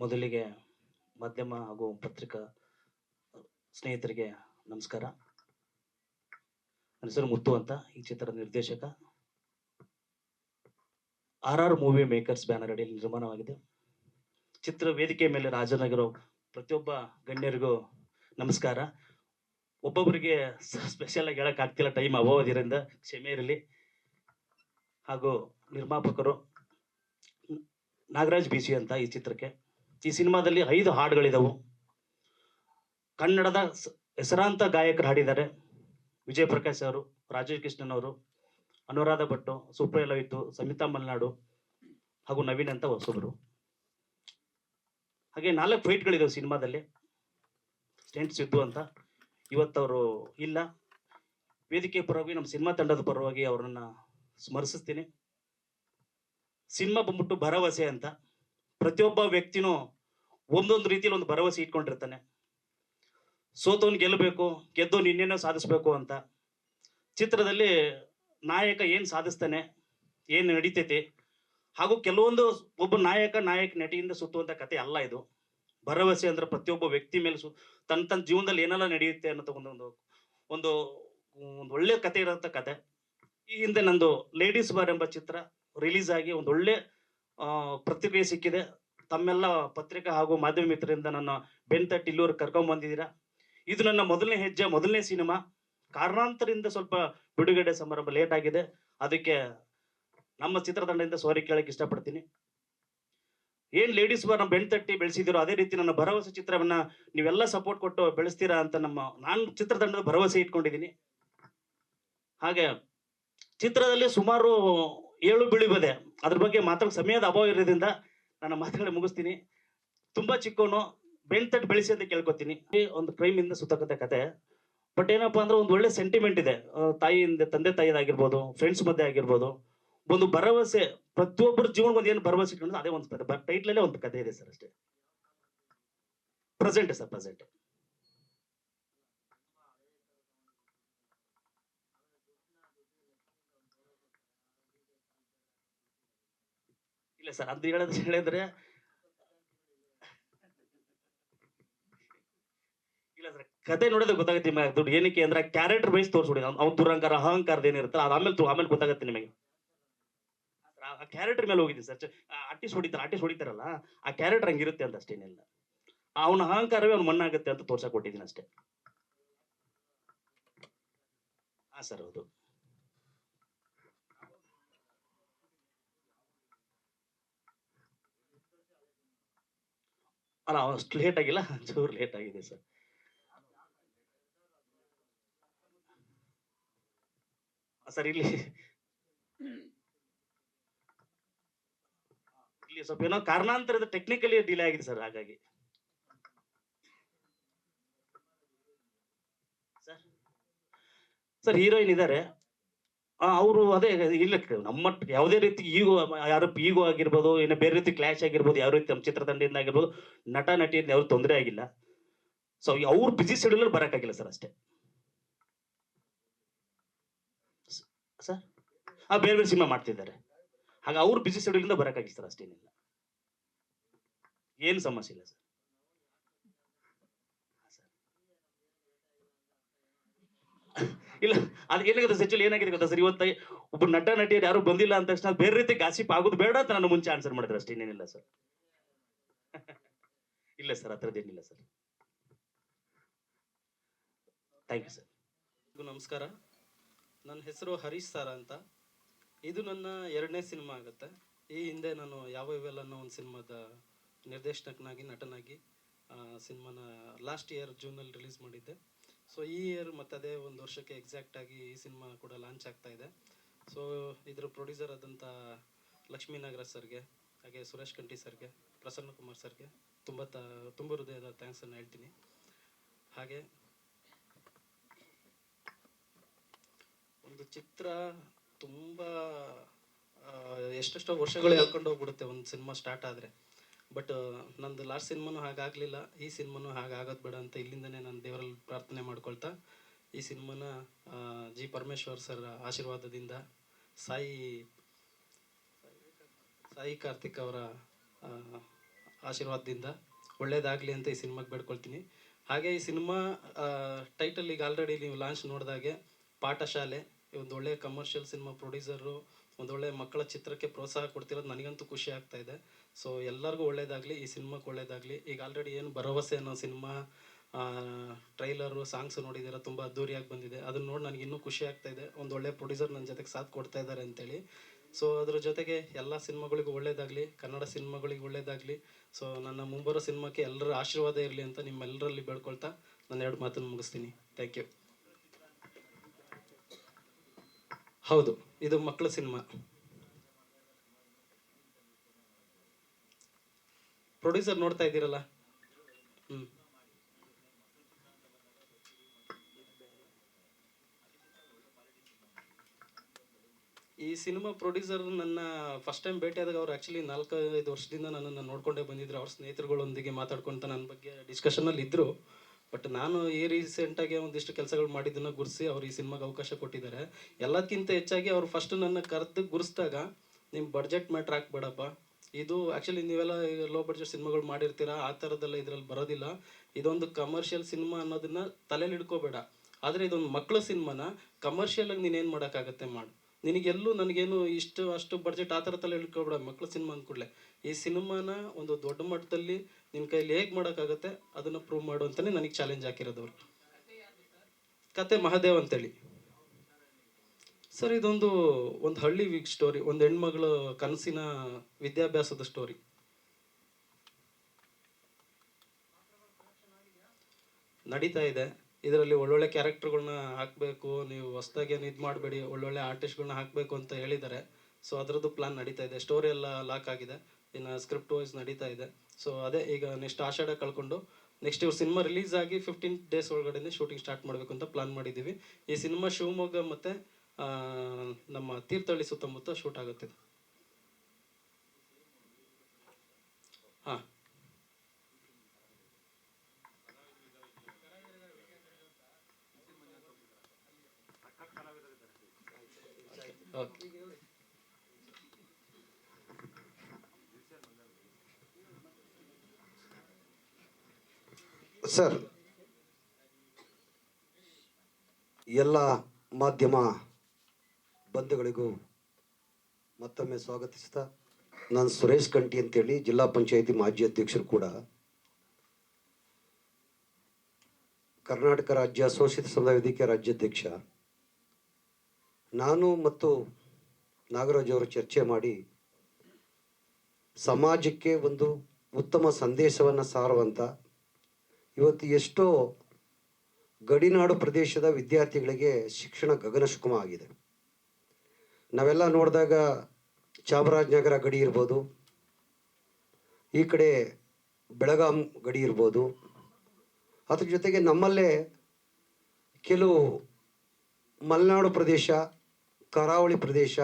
ಮೊದಲಿಗೆ ಮಾಧ್ಯಮ ಹಾಗೂ ಪತ್ರಿಕಾ ಸ್ನೇಹಿತರಿಗೆ ನಮಸ್ಕಾರ. ನನ್ನ ಹೆಸರು ಮುತ್ತು ಅಂತ, ಈ ಚಿತ್ರದ ನಿರ್ದೇಶಕ. R R movie makers banner ಅಡಿಯಲ್ಲಿ ನಿರ್ಮಾಣವಾಗಿದೆ. ಚಿತ್ರ ವೇದಿಕೆ ಮೇಲೆ ರಾಜನಾಗಿರೋ ಪ್ರತಿಯೊಬ್ಬ ಗಣ್ಯರಿಗೂ ನಮಸ್ಕಾರ. ಒಬ್ಬೊಬ್ಬರಿಗೆ ಸ್ಪೆಷಲ್ ಆಗಿ ಹೇಳಕ್ ಆಗ್ತಿಲ್ಲ ಟೈಮ್ ಅಭಾವದಿರಿಂದ ಕ್ಷಮೆ ಇರಲಿ. ಹಾಗೂ ನಿರ್ಮಾಪಕರು ನಾಗರಾಜ್ ಬಿಸಿ ಅಂತ ಈ ಚಿತ್ರಕ್ಕೆ ಈ ಸಿನಿಮಾದಲ್ಲಿ ಐದು ಹಾಡುಗಳಿದವು. ಕನ್ನಡದ ಹೆಸರಾಂತ ಗಾಯಕರು ಹಾಡಿದ್ದಾರೆ. ವಿಜಯ್ ಪ್ರಕಾಶ್ ಅವರು, ರಾಜೇಶ್ ಕೃಷ್ಣನ್ ಅವರು, ಅನುರಾಧ ಭಟ್ಟು ಸುಪ್ರಿಯ ಲವಿತು ಸಮಿತಾ ಮಲ್ನಾಡು ಹಾಗೂ ನವೀನ್ ಅಂತ ಹೊಸಬರು. ಹಾಗೆ ನಾಲ್ಕು ಫೈಟ್ಗಳಿದಾವೆ ಸಿನಿಮಾದಲ್ಲಿ. ಸ್ಟೆಂಟ್ಸ್ ಇದ್ದು ಅಂತ. ಇವತ್ತವರು ಇಲ್ಲ. ವೇದಿಕೆ ಪರವಾಗಿ ನಮ್ಮ ಸಿನಿಮಾ ತಂಡದ ಪರವಾಗಿ ಅವರನ್ನ ಸ್ಮರಿಸ್ತೀನಿ ಸಿನಿಮಾ ಬಂದ್ಬಿಟ್ಟು ಭರವಸೆ ಅಂತ. ಪ್ರತಿಯೊಬ್ಬ ವ್ಯಕ್ತಿನೂ ಒಂದೊಂದು ರೀತಿಯಲ್ಲಿ ಒಂದು ಭರವಸೆ ಇಟ್ಕೊಂಡಿರ್ತಾನೆ. ಸೋತವನ್ ಗೆಲ್ಲಬೇಕು ಗೆದ್ದು ಇನ್ನೇನೋ ಸಾಧಿಸ್ಬೇಕು ಅಂತ. ಚಿತ್ರದಲ್ಲಿ ನಾಯಕ ಏನು ಸಾಧಿಸ್ತಾನೆ, ಏನು ನಡೀತೈತಿ, ಹಾಗೂ ಕೆಲವೊಂದು ಒಬ್ಬ ನಾಯಕ ನಾಯಕ ನಟಿಯಿಂದ ಸುತ್ತುವಂತ ಕತೆ ಅಲ್ಲ ಇದು. ಭರವಸೆ ಅಂದ್ರೆ ಪ್ರತಿಯೊಬ್ಬ ವ್ಯಕ್ತಿ ಮೇಲೆ ಸು, ತನ್ನ ತನ್ನ ಜೀವನದಲ್ಲಿ ಏನೆಲ್ಲ ನಡೆಯುತ್ತೆ ಅನ್ನೋ ಒಂದು ಒಂದು ಒಂದು ಒಳ್ಳೆ ಕತೆ ಇರೋಂಥ ಕತೆ. ಈ ಹಿಂದೆ ನಂದು ಲೇಡೀಸ್ ಬಾರ್ ಎಂಬ ಚಿತ್ರ ರಿಲೀಸ್ ಆಗಿ ಒಂದು ಒಳ್ಳೆ ಪ್ರತಿಕ್ರಿಯೆ ಸಿಕ್ಕಿದೆ. ತಮ್ಮೆಲ್ಲ ಪತ್ರಿಕಾ ಹಾಗೂ ಮಾಧ್ಯಮ ಮಿತ್ರರಿಂದ ನನ್ನ ಬೆನ್ತಟ್ಟಿ ಇಲ್ಲೂರು ಕರ್ಕೊಂಡ್ ಬಂದಿದ್ದೀರಾ? ಇದು ನನ್ನ ಮೊದಲನೇ ಹೆಜ್ಜೆ, ಮೊದಲನೇ ಸಿನಿಮಾ. ಕಾರಣಾಂತರದಿಂದ ಸ್ವಲ್ಪ ಬಿಡುಗಡೆ ಸಮಾರಂಭ ಲೇಟ್ ಆಗಿದೆ. ಅದಕ್ಕೆ ನಮ್ಮ ಚಿತ್ರತಂಡದಿಂದ ಸಾರಿ ಕೇಳಕ್ಕೆ ಇಷ್ಟಪಡ್ತೀನಿ. ಏನ್ ಲೇಡೀಸ್ ಬಾರ್ ನಮ್ಮ ಬೆಣ್ತಟ್ಟಿ ಬೆಳೆಸಿದಿರೋ ಅದೇ ರೀತಿ ನನ್ನ ಭರವಸೆ ಚಿತ್ರವನ್ನ ನೀವೆಲ್ಲ ಸಪೋರ್ಟ್ ಕೊಟ್ಟು ಬೆಳೆಸ್ತೀರಾ ಅಂತ ನಮ್ಮ, ನಾನು ಚಿತ್ರತಂಡದ ಭರವಸೆ ಇಟ್ಕೊಂಡಿದ್ದೀನಿ. ಹಾಗೆ ಚಿತ್ರದಲ್ಲಿ ಸುಮಾರು ಏಳು ಬೀಳಿಬದೆ ಅದ್ರ ಬಗ್ಗೆ ಮಾತ್ರ ಸಮಯದ ಅಭಾವ ಇರೋದ್ರಿಂದ ನನ್ನ ಮಾತುಗಳನ್ನ ಮುಗಿಸ್ತೀನಿ. ತುಂಬಾ ಚಿಕ್ಕವನು ಬೆಣ್ತಟ್ಟು ಬೆಳೆಸಿ ಅಂತ ಕೇಳ್ಕೊತೀನಿ. ಒಂದು ಕ್ರೈಮ್ ಇಂದ ಸುತ್ತಕಂತ ಕತೆ. ಬಟ್ ಏನಪ್ಪಾ ಅಂದ್ರೆ ಒಂದು ಒಳ್ಳೆ ಸೆಂಟಿಮೆಂಟ್ ಇದೆ. ತಾಯಿಯಿಂದ ತಂದೆ ತಾಯಿದಾಗಿರ್ಬೋದು ಫ್ರೆಂಡ್ಸ್ ಮಧ್ಯೆ ಆಗಿರ್ಬೋದು. ಒಂದು ಭರವಸೆ, ಪ್ರತಿಯೊಬ್ಬರ ಜೀವನ ಒಂದು ಏನು ಭರವಸೆ ಅದೇ ಒಂದು ಟೈಟ್ಲಲ್ಲೇ ಒಂದು ಕತೆ ಇದೆ ಸರ್ ಅಷ್ಟೇ. ಪ್ರೆಸೆಂಟ್ ಸರ್ ಪ್ರೆಸೆಂಟ್ ಇಲ್ಲ ಸರ್ ಅದು ಹೇಳೋದು ಹೇಳಿದ್ರೆ ಇಲ್ಲ ಸರ್, ಕತೆ ನೋಡಿದ್ರೆ ಗೊತ್ತಾಗುತ್ತೆ ನಿಮಗೆ ದುಡ್ಡು ಏನಕ್ಕೆ ಅಂದ್ರೆ ಕ್ಯಾರೆಕ್ಟರ್ ವೈಸ್ ತೋರಿಸ್ಬಿಡಿ, ಅವ್ನು ದುರಂಕಾರ, ಅಹಂಕಾರದ ಏನಿರುತ್ತೆ ಅದು ಆಮೇಲೆ ಆಮೇಲೆ ಗೊತ್ತಾಗುತ್ತೆ ನಿಮಗೆ. ಆ ಕ್ಯಾರೆಕ್ಟರ್ ಮೇಲೆ ಹೋಗಿದೆ ಸರ್ ಆರ್ಟಿಸ್ಟ್ ಹೊಡಿತಾರೆ ಆರ್ಟಿಸ್ಟ್ ಹೊಡಿತಾರಲ್ಲ, ಆ ಕ್ಯಾರೆಕ್ಟರ್ ಹಂಗಿರುತ್ತೆ ಅಂತ ಅಷ್ಟೇನಿಲ್ಲ ಅವನ ಅಹಂಕಾರವೇ ಅವ್ನ ಮಣ್ಣಾಗುತ್ತೆ ಅಂತ ತೋರ್ಸಕ್ ಕೊಟ್ಟಿದ್ದೀನಿ ಅಷ್ಟೇ. ಹಾ ಸರ್ ಹೌದು ಅಲ್ಲ ಅಷ್ಟು ಲೇಟ್ ಆಗಿಲ್ಲ? ಚೂರು ಲೇಟ್ ಆಗಿದೆ ಸರ್ ಸರ್, ಇಲ್ಲಿ ಇಲ್ಲಿ ಸ್ವಲ್ಪ ಏನೋ ಕಾರಣಾಂತರದ ಟೆಕ್ನಿಕಲಿ ಡಿಲೇ ಆಗಿದೆ ಸರ್ ಹಾಗಾಗಿ. ಸರ್ ಹೀರೋಯಿನ್ ಇದ್ದಾರೆ ಅವರು ಅದೇ ಇಲ್ಲ ನಮ್ಮ ಯಾವುದೇ ರೀತಿ ಈಗೋ ಯಾರು ಈಗೋ ಆಗಿರ್ಬೋದು ಏನೋ ಬೇರೆ ರೀತಿ ಕ್ಲಾಶ್ ಆಗಿರ್ಬೋದು ಯಾವ ರೀತಿ ನಮ್ಮ ಚಿತ್ರತಂಡದಿಂದ ಆಗಿರ್ಬೋದು, ನಟ, ನಟಿಯಿಂದ ಯಾವ್ದು ತೊಂದರೆ ಆಗಿಲ್ಲ. ಸೊ ಅವ್ರು ಬಿಸಿ ಶೆಡ್ಯೂಲ್ ಬರೋಕ್ಕಾಗಿಲ್ಲ ಸರ್ ಅಷ್ಟೇ. ಸರ್ ಆ, ಬೇರೆ ಬೇರೆ ಸಿನಿಮಾ ಮಾಡ್ತಿದ್ದಾರೆ. ಹಾಗೆ ಅವ್ರು ಬಿಸಿ ಶೆಡ್ಯೂಲಿಂದ ಬರೋಕ್ಕಾಗಿಲ್ಲ ಸರ್ ಅಷ್ಟೇನಿಲ್ಲ. ಏನು ಸಮಸ್ಯೆ ಇಲ್ಲ ಸರ್ ಇಲ್ಲ ಅದು ಏನಾಗಿದೆ ಸಚಿಲ್ ಏನಾಗಿದೆ ಗೊತ್ತಾ ಸರ್? ಇವತ್ತ ಒಬ್ಬ ನಟ, ನಟಿಯರು ಯಾರು ಬಂದಿಲ್ಲ ಅಂದ ತಕ್ಷಣ ಬೇರೆ ರೀತಿ ಗಾಸಿಪ್ ಆಗೋದು ಬೇಡ ಅಂತ ನಾನು ಮುಂಚೆ ಆನ್ಸರ್ ಮಾಡಿದ್ರೆ ಅಷ್ಟೇ, ಇನ್ನೇನಿಲ್ಲ ಸರ್. ಇಲ್ಲ ಸರ್ ಏನಿಲ್ಲ ಸರ್. ಥ್ಯಾಂಕ್ ಯು ಸರ್ ನಮಸ್ಕಾರ. ನನ್ನ ಹೆಸರು ಹರೀಶ್ ಸಾರ ಅಂತ. ಇದು ನನ್ನ ಎರಡನೇ ಸಿನಿಮಾ ಆಗುತ್ತೆ. ಈ ಹಿಂದೆ ನಾನು ಯಾವ ಇವೆಲ್ಲ ಅನ್ನೋ ಒಂದು ಸಿನಿಮಾದ ನಿರ್ದೇಶಕನಾಗಿ, ನಟನಾಗಿ ಸಿನಿಮಾನ ಲಾಸ್ಟ್ ಇಯರ್ ಜೂನಲ್ಲಿ ರಿಲೀಸ್ ಮಾಡಿದ್ದೆ. ಸೊ ಈ ಇಯರ್ ಮತ್ತು ಅದೇ ಒಂದು ವರ್ಷಕ್ಕೆ ಎಕ್ಸಾಕ್ಟಾಗಿ ಈ ಸಿನಿಮಾ ಕೂಡ ಲಾಂಚ್ ಆಗ್ತಾ ಇದೆ. ಸೊ ಇದರ ಪ್ರೊಡ್ಯೂಸರ್ ಆದಂಥ ಲಕ್ಷ್ಮೀ ನಾಗರಾಜ್ ಸರ್ಗೆ, ಹಾಗೆ ಸುರೇಶ್ ಕಂಠಿ ಸರ್ಗೆ, ಪ್ರಸನ್ನ ಕುಮಾರ್ ಸರ್ಗೆ ತುಂಬ ತ, ತುಂಬ ಹೃದಯದ ಥ್ಯಾಂಕ್ಸನ್ನು ಹೇಳ್ತೀನಿ. ಹಾಗೆ ಒಂದು ಚಿತ್ರ ತುಂಬ ಎಷ್ಟೆಷ್ಟೋ ವರ್ಷಗಳು ಹೇಳ್ಕೊಂಡು ಹೋಗ್ಬಿಡುತ್ತೆ ಒಂದು ಸಿನಿಮಾ ಸ್ಟಾರ್ಟ್ ಆದರೆ. ಬಟ್ ನಂದು ಲಾಸ್ಟ್ ಸಿನಿಮಾನು ಹಾಗಾಗಲಿಲ್ಲ. ಈ ಸಿನಿಮಾನು ಹಾಗಾಗೋದು ಬೇಡ ಅಂತ ಇಲ್ಲಿಂದನೇ ನಾನು ದೇವರಲ್ಲಿ ಪ್ರಾರ್ಥನೆ ಮಾಡ್ಕೊಳ್ತಾ, ಈ ಸಿನಿಮಾನ ಜಿ ಪರಮೇಶ್ವರ್ ಸರ್ ಆಶೀರ್ವಾದದಿಂದ ಸಾಯಿ ಸಾಯಿ ಕಾರ್ತಿಕ್ ಅವರ ಆಶೀರ್ವಾದದಿಂದ ಒಳ್ಳೇದಾಗಲಿ ಅಂತ ಈ ಸಿನಿಮಾಗೆ ಬೇಡ್ಕೊಳ್ತೀನಿ. ಹಾಗೆ ಈ ಸಿನಿಮಾ ಟೈಟಲ್ ಈಗ ಆಲ್ರೆಡಿ ನೀವು ಲಾಂಚ್ ನೋಡಿದಾಗೆ ಪಾಠಶಾಲೆ. ಒಂದು ಒಳ್ಳೆಯ ಕಮರ್ಷಿಯಲ್ ಸಿನಿಮಾ ಪ್ರೊಡ್ಯೂಸರು ಒಂದು ಒಳ್ಳೆಯ ಮಕ್ಕಳ ಚಿತ್ರಕ್ಕೆ ಪ್ರೋತ್ಸಾಹ ಕೊಡ್ತಿರೋದು ನನಗಂತೂ ಖುಷಿ ಆಗ್ತಾ ಇದೆ. ಸೊ ಎಲ್ಲರಿಗೂ ಒಳ್ಳೇದಾಗಲಿ, ಈ ಸಿನಿಮಾಕ್ಕೆ ಒಳ್ಳೇದಾಗಲಿ. ಈಗ ಆಲ್ರೆಡಿ ಏನು ಭರವಸೆ ಅನ್ನೋ ಸಿನಿಮಾ ಟ್ರೈಲರು ಸಾಂಗ್ಸ್ ನೋಡಿದ್ದೀರ, ತುಂಬ ಅದ್ದೂರಿಯಾಗಿ ಬಂದಿದೆ. ಅದನ್ನ ನೋಡಿ ನನಗೆ ಇನ್ನೂ ಖುಷಿ ಆಗ್ತಾ ಇದೆ. ಒಂದು ಒಳ್ಳೆ ಪ್ರೊಡ್ಯೂಸರ್ ನನ್ನ ಜೊತೆಗೆ ಸಾಥ್ ಕೊಡ್ತಾ ಇದ್ದಾರೆ ಅಂತೇಳಿ. ಸೊ ಅದ್ರ ಜೊತೆಗೆ ಎಲ್ಲ ಸಿನಿಮಾಗಳಿಗೂ ಒಳ್ಳೇದಾಗಲಿ, ಕನ್ನಡ ಸಿನಿಮಾಗಳಿಗೆ ಒಳ್ಳೇದಾಗಲಿ. ಸೊ ನನ್ನ ಮುಂಬರೋ ಸಿನಿಮಾಕ್ಕೆ ಎಲ್ಲರ ಆಶೀರ್ವಾದ ಇರಲಿ ಅಂತ ನಿಮ್ಮೆಲ್ಲರಲ್ಲಿ ಬೇಡ್ಕೊಳ್ತಾ ನಾನು ಎರಡು ಮಾತನ್ನು ಮುಗಿಸ್ತೀನಿ. ಥ್ಯಾಂಕ್ ಯು ಹೌದು, ಇದು ಮಕ್ಕಳ ಸಿನಿಮಾ. ಪ್ರೊಡ್ಯೂಸರ್ ನೋಡ್ತಾ ಇದ್ದೀರಲ್ಲ? ಈ ಸಿನಿಮಾ ಪ್ರೊಡ್ಯೂಸರ್ ನನ್ನ ಫಸ್ಟ್ ಟೈಮ್ ಭೇಟಿಯಾದಾಗ ಅವ್ರು ಆ್ಯಕ್ಚುಲಿ ನಾಲ್ಕೈದು ವರ್ಷದಿಂದ ನನ್ನನ್ನು ನೋಡ್ಕೊಂಡೇ ಬಂದಿದ್ರು. ಅವ್ರ ಸ್ನೇಹಿತರುಗಳೊಂದಿಗೆ ಮಾತಾಡ್ಕೊಂತ ನನ್ನ ಬಗ್ಗೆ ಡಿಸ್ಕಷನಲ್ಲಿ ಇದ್ದರು ಬಟ್ ನಾನು ಈ ರೀಸೆಂಟಾಗಿ ಒಂದಿಷ್ಟು ಕೆಲಸಗಳು ಮಾಡಿದ್ದನ್ನು ಗುರ್ಸಿ ಅವ್ರು ಈ ಸಿನಿಮಾಗೆ ಅವಕಾಶ ಕೊಟ್ಟಿದ್ದಾರೆ. ಎಲ್ಲಕ್ಕಿಂತ ಹೆಚ್ಚಾಗಿ ಅವ್ರು ಫಸ್ಟ್ ನನ್ನ ಕರೆದು ಗುರ್ಸ್ದಾಗ ನಿಮ್ಮ ಬಡ್ಜೆಟ್ ಮ್ಯಾಟ್ರ್ ಹಾಕ್ಬೇಡಪ್ಪ ಇದು ಆ್ಯಕ್ಚುಲಿ ನೀವೆಲ್ಲ ಲೋ ಬಡ್ಜೆಟ್ ಸಿನಿಮಾಗಳು ಮಾಡಿರ್ತೀರಾ, ಆ ಥರದ್ದೆಲ್ಲ ಇದರಲ್ಲಿ ಬರೋದಿಲ್ಲ. ಇದೊಂದು ಕಮರ್ಷಿಯಲ್ ಸಿನಿಮಾ ಅನ್ನೋದನ್ನ ತಲೆಯಲ್ಲಿ ಇಡ್ಕೋಬೇಡ ಆದರೆ ಇದೊಂದು ಮಕ್ಕಳ ಸಿನಿಮಾನ ಕಮರ್ಷಿಯಲಾಗಿ ಏನು ಮಾಡೋಕ್ಕಾಗತ್ತೆ ಮಾಡು. ನಿನಗೆಲ್ಲೂ ನನಗೇನು ಇಷ್ಟು ಅಷ್ಟು ಬಡ್ಜೆಟ್ ಆ ಥರ ತಲೆ ಇಟ್ಕೊಬೇಡ ಮಕ್ಕಳ ಸಿನಿಮಾ ಕೂಡಲೇ. ಈ ಸಿನಿಮಾನ ಒಂದು ದೊಡ್ಡ ಮಟ್ಟದಲ್ಲಿ ನಿನ್ನ ಕೈಲಿ ಹೇಗೆ ಮಾಡೋಕ್ಕಾಗತ್ತೆ ಅದನ್ನು ಪ್ರೂವ್ ಮಾಡು ಅಂತಲೇ ನನಗೆ ಚಾಲೆಂಜ್ ಹಾಕಿರೋದು ಕತೆ ಮಹಾದೇವ್ ಅಂತೇಳಿ. ಸರ್, ಇದೊಂದು ಒಂದು ಹಳ್ಳಿ ವೀಕ್ ಸ್ಟೋರಿ ಒಂದು ಹೆಣ್ಮಗಳ ಕನಸಿನ ವಿದ್ಯಾಭ್ಯಾಸದ ಸ್ಟೋರಿ ನಡೀತಾ ಇದೆ. ಇದರಲ್ಲಿ ಒಳ್ಳೊಳ್ಳೆ ಕ್ಯಾರೆಕ್ಟರ್ಗಳನ್ನ ಹಾಕಬೇಕು, ನೀವು ಹೊಸ್ದಾಗಿ ಏನು ಇದು ಮಾಡಬೇಡಿ, ಒಳ್ಳೊಳ್ಳೆ ಆರ್ಟಿಸ್ಟ್ಗಳನ್ನ ಹಾಕಬೇಕು ಅಂತ ಹೇಳಿದ್ದಾರೆ. ಸೊ ಅದರದ್ದು ಪ್ಲಾನ್ ನಡೀತಾ ಇದೆ. ಸ್ಟೋರಿ ಎಲ್ಲ ಲಾಕ್ ಆಗಿದೆ. ಇನ್ನು ಸ್ಕ್ರಿಪ್ಟ್ ವೈಸ್ ನಡೀತಾ ಇದೆ. ಸೊ ಅದೇ ಈಗ ನೆಕ್ಸ್ಟ್ ಆಷಾಢ ಕಳ್ಕೊಂಡು ನೆಕ್ಸ್ಟ್ ಇವ್ರ ಸಿನಿಮಾ ರಿಲೀಸ್ ಆಗಿ ಫಿಫ್ಟೀನ್ ಡೇಸ್ ಒಳಗಡೆ ಶೂಟಿಂಗ್ ಸ್ಟಾರ್ಟ್ ಮಾಡಬೇಕು ಅಂತ ಪ್ಲಾನ್ ಮಾಡಿದ್ದೀವಿ. ಈ ಸಿನಿಮಾ ಶಿವಮೊಗ್ಗ ಮತ್ತು ನಮ್ಮ ತೀರ್ಥಹಳ್ಳಿ ಸುತ್ತಮುತ್ತ ಶೂಟ್ ಆಗುತ್ತೆ. ಹಾಂ. ಸರ್ ಎಲ್ಲ ಮಾಧ್ಯಮ ಬಂಧುಗಳಿಗೂ ಮತ್ತೊಮ್ಮೆ ಸ್ವಾಗತಿಸ್ತಾ ನಾನು ಸುರೇಶ್ ಕಂಟಿ ಅಂತೇಳಿ ಜಿಲ್ಲಾ ಪಂಚಾಯಿತಿ ಮಾಜಿ ಅಧ್ಯಕ್ಷರು ಕೂಡ. ಕರ್ನಾಟಕ ರಾಜ್ಯ ಶೋಷಿತ ಸಮುದಾಯ ವೇದಿಕೆ ರಾಜ್ಯಾಧ್ಯಕ್ಷ. ನಾನು ಮತ್ತು ನಾಗರಾಜ್ ಅವರು ಚರ್ಚೆ ಮಾಡಿ ಸಮಾಜಕ್ಕೆ ಒಂದು ಉತ್ತಮ ಸಂದೇಶವನ್ನು ಸಾರುವಂಥ ಇವತ್ತು ಎಷ್ಟೋ ಗಡಿನಾಡು ಪ್ರದೇಶದ ವಿದ್ಯಾರ್ಥಿಗಳಿಗೆ ಶಿಕ್ಷಣ ಗಗನಶುಕಮ ಆಗಿದೆ. ನಾವೆಲ್ಲ ನೋಡಿದಾಗ ಚಾಮರಾಜನಗರ ಗಡಿ ಇರ್ಬೋದು, ಈ ಕಡೆ ಬೆಳಗಾಂ ಗಡಿ ಇರ್ಬೋದು. ಅದ್ರ ಜೊತೆಗೆ ನಮ್ಮಲ್ಲೇ ಕೆಲವು ಮಲೆನಾಡು ಪ್ರದೇಶ ಕರಾವಳಿ ಪ್ರದೇಶ,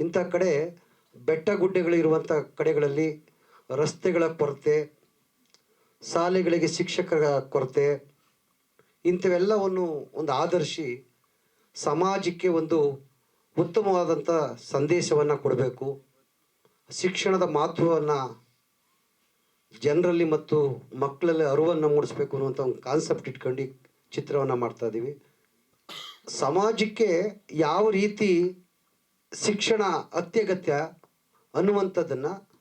ಇಂಥ ಕಡೆ ಬೆಟ್ಟ ಗುಡ್ಡೆಗಳಿರುವಂಥ ಕಡೆಗಳಲ್ಲಿ ರಸ್ತೆಗಳ ಕೊರತೆ, ಶಾಲೆಗಳಿಗೆ ಶಿಕ್ಷಕರ ಕೊರತೆ, ಇಂಥವೆಲ್ಲವನ್ನು ಒಂದು ಆಧರಿಸಿ ಸಮಾಜಕ್ಕೆ ಒಂದು ಉತ್ತಮವಾದಂಥ ಸಂದೇಶವನ್ನು ಕೊಡಬೇಕು. ಶಿಕ್ಷಣದ ಮಹತ್ವವನ್ನು ಜನರಲ್ಲಿ ಮತ್ತು ಮಕ್ಕಳಲ್ಲಿ ಅರಿವನ್ನು ಮೂಡಿಸ್ಬೇಕು ಅನ್ನುವಂಥ ಒಂದು ಕಾನ್ಸೆಪ್ಟ್ ಇಟ್ಕೊಂಡು ಚಿತ್ರವನ್ನು ಮಾಡ್ತಾ ಇದ್ದೀವಿ. ಸಮಾಜಕ್ಕೆ ಯಾವ ರೀತಿ ಶಿಕ್ಷಣ ಅತ್ಯಗತ್ಯ ಅನ್ನುವಂಥದ್ದನ್ನು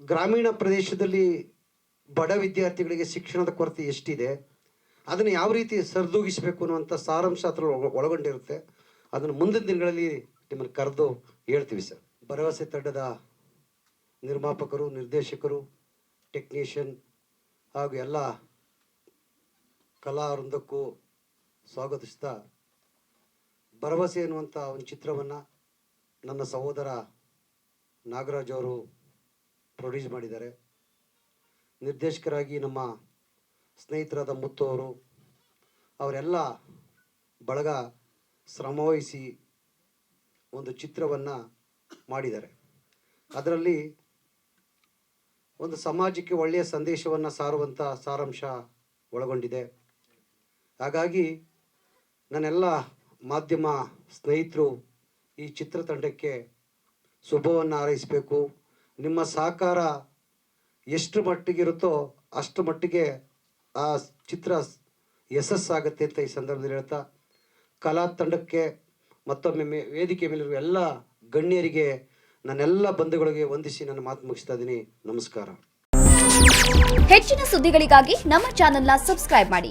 ಗ್ರಾಮೀಣ ಪ್ರದೇಶದಲ್ಲಿ ಬಡ ವಿದ್ಯಾರ್ಥಿಗಳಿಗೆ ಶಿಕ್ಷಣದ ಕೊರತೆ ಎಷ್ಟಿದೆ, ಅದನ್ನು ಯಾವ ರೀತಿ ಸರಿದೂಗಿಸಬೇಕು ಅನ್ನುವಂಥ ಸಾರಾಂಶ ಹತ್ರ ಒಳ- ಒಳಗೊಂಡಿರುತ್ತೆ. ಅದನ್ನು ಮುಂದಿನ ದಿನಗಳಲ್ಲಿ ನಿಮ್ಮನ್ನು ಕರೆದು ಹೇಳ್ತೀವಿ ಸರ್. ಭರವಸೆ ತಂಡದ ನಿರ್ಮಾಪಕರು, ನಿರ್ದೇಶಕರು, ಟೆಕ್ನಿಷಿಯನ್ ಹಾಗೂ ಎಲ್ಲ ಕಲಾವೃಂದಕ್ಕೂ ಸ್ವಾಗತಿಸ್ತಾ ಭರವಸೆ ಎನ್ನುವಂಥ ಒಂದು ಚಿತ್ರವನ್ನು ನನ್ನ ಸಹೋದರ ನಾಗರಾಜ್ ಅವರು ಪ್ರೊಡ್ಯೂಸ್ ಮಾಡಿದ್ದಾರೆ. ನಿರ್ದೇಶಕರಾಗಿ ನಮ್ಮ ಸ್ನೇಹಿತರಾದ ಮುತ್ತು ಅವರು, ಅವರೆಲ್ಲ ಬಳಗ ಶ್ರಮವಹಿಸಿ ಒಂದು ಚಿತ್ರವನ್ನು ಮಾಡಿದ್ದಾರೆ. ಅದರಲ್ಲಿ ಒಂದು ಸಮಾಜಕ್ಕೆ ಒಳ್ಳೆಯ ಸಂದೇಶವನ್ನು ಸಾರುವಂಥ ಸಾರಾಂಶ ಒಳಗೊಂಡಿದೆ. ಹಾಗಾಗಿ ನನ್ನೆಲ್ಲ ಮಾಧ್ಯಮ ಸ್ನೇಹಿತರು ಈ ಚಿತ್ರತಂಡಕ್ಕೆ ಶುಭವನ್ನು ಹಾರೈಸಬೇಕು. ನಿಮ್ಮ ಸಹಕಾರ ಎಷ್ಟು ಮಟ್ಟಿಗೆ ಇರುತ್ತೋ ಅಷ್ಟು ಮಟ್ಟಿಗೆ ಆ ಚಿತ್ರ ಯಶಸ್ಸಾಗುತ್ತೆ ಅಂತ ಈ ಸಂದರ್ಭದಲ್ಲಿ ಹೇಳ್ತಾ, ಕಲಾ ತಂಡಕ್ಕೆ ಮತ್ತೊಮ್ಮೆ ಮೇ, ವೇದಿಕೆ ಮೇಲಿರುವ ಎಲ್ಲ ಗಣ್ಯರಿಗೆ ನನ್ನೆಲ್ಲ ಬಂಧುಗಳಿಗೆ ವಂದಿಸಿ ನನ್ನ ಮಾತು ಮುಗಿಸ್ತಾ ಇದ್ದೀನಿ. ನಮಸ್ಕಾರ. ಹೆಚ್ಚಿನ ಸುದ್ದಿಗಳಿಗಾಗಿ ನಮ್ಮ ಚಾನೆಲ್ನ ಸಬ್ಸ್ಕ್ರೈಬ್ ಮಾಡಿ.